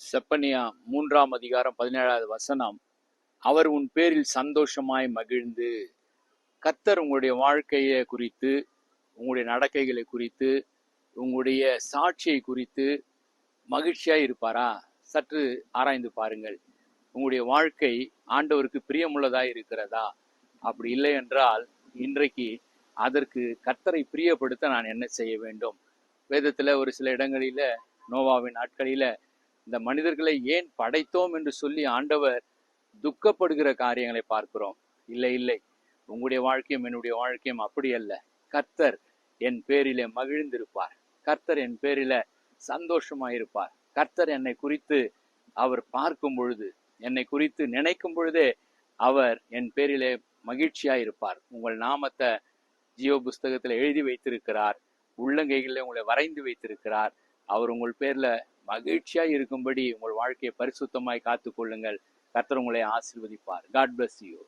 செப்பனியா மூன்றாம் அதிகாரம் பதினேழாவது வசனம் அவர் உன் பேரில் சந்தோஷமாய் மகிழ்ந்து கத்தர் உங்களுடைய வாழ்க்கையை குறித்து உங்களுடைய நடக்கைகளை குறித்து உங்களுடைய சாட்சியை குறித்து மகிழ்ச்சியாய் இருப்பாரா? சற்று ஆராய்ந்து பாருங்கள். உங்களுடைய வாழ்க்கை ஆண்டவருக்கு பிரியமுள்ளதா இருக்கிறதா? அப்படி இல்லை என்றால் இன்றைக்கு அதற்கு கத்தரை பிரியப்படுத்த நான் என்ன செய்ய வேண்டும்? வேதத்தில் ஒரு சில இடங்களில் நோவாவின் நாட்களில் இந்த மனிதர்களை ஏன் படைத்தோம் என்று சொல்லி ஆண்டவர் துக்கப்படுகிற காரியங்களை பார்க்கிறோம்? இல்லை இல்லை. உங்களுடைய வாழ்க்கையும் என்னுடைய வாழ்க்கையும் அப்படி அல்ல. கர்த்தர் என் பேரிலே மகிழ்ந்திருப்பார். கர்த்தர் என் பேரில சந்தோஷமாயிருப்பார். கர்த்தர் என்னை குறித்து அவர் பார்க்கும் பொழுது என்னை குறித்து நினைக்கும் பொழுதே அவர் என் பேரிலே மகிழ்ச்சியாயிருப்பார். உங்கள் நாமத்தை ஜியோ புஸ்தகத்தில் எழுதி வைத்திருக்கிறார். உள்ளங்கைகளில் உங்களை வரைந்து வைத்திருக்கிறார். அவர் உங்கள் பேர்ல மகிழ்ச்சியாய் இருக்கும்படி உங்கள் வாழ்க்கையை பரிசுத்தமாய் காத்துக்கொள்ளுங்கள். கர்த்தர் உங்களை ஆசிர்வதிப்பார். God bless you